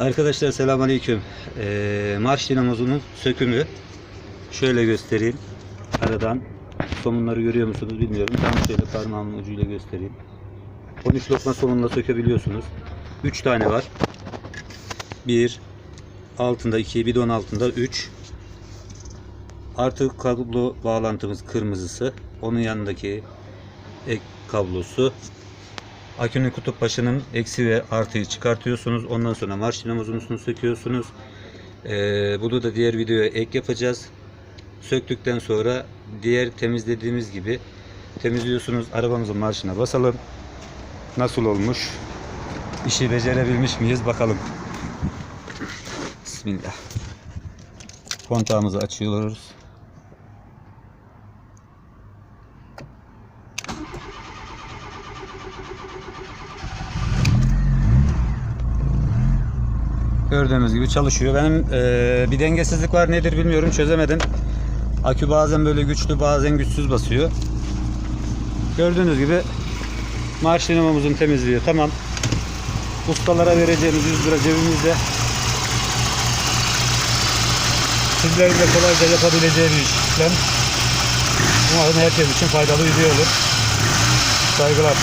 Arkadaşlar selamünaleyküm. Ee, marş dinamozunun sökümü. Şöyle göstereyim. Aradan somunları görüyor musunuz bilmiyorum. Tam şöyle parmağımın ucuyla göstereyim. 13 lokma somunla sökebiliyorsunuz. 3 tane var. 1 altında 2 bidon altında 3 artı kablo bağlantımız kırmızısı. Onun yanındaki ek kablosu. Akünün kutup başının eksi ve artıyı çıkartıyorsunuz. Ondan sonra marş dinamozunu söküyorsunuz. Ee, bunu da diğer videoya ek yapacağız. Söktükten sonra diğer temizlediğimiz gibi temizliyorsunuz. Arabamızın marşına basalım. Nasıl olmuş? İşi becerebilmiş miyiz bakalım. Bismillah. Kontağımızı açıyoruz. Gördüğünüz gibi çalışıyor. Benim eee, bir dengesizlik var nedir bilmiyorum çözemedim. Akü bazen böyle güçlü bazen güçsüz basıyor. Gördüğünüz gibi marş dinamomuzun temizliği tamam. Ustalara vereceğimiz 100 lira cebimizde. Sizlerin de kolayca yapabileceği bir işlem. Umarım herkes için faydalı video olur. Saygılar.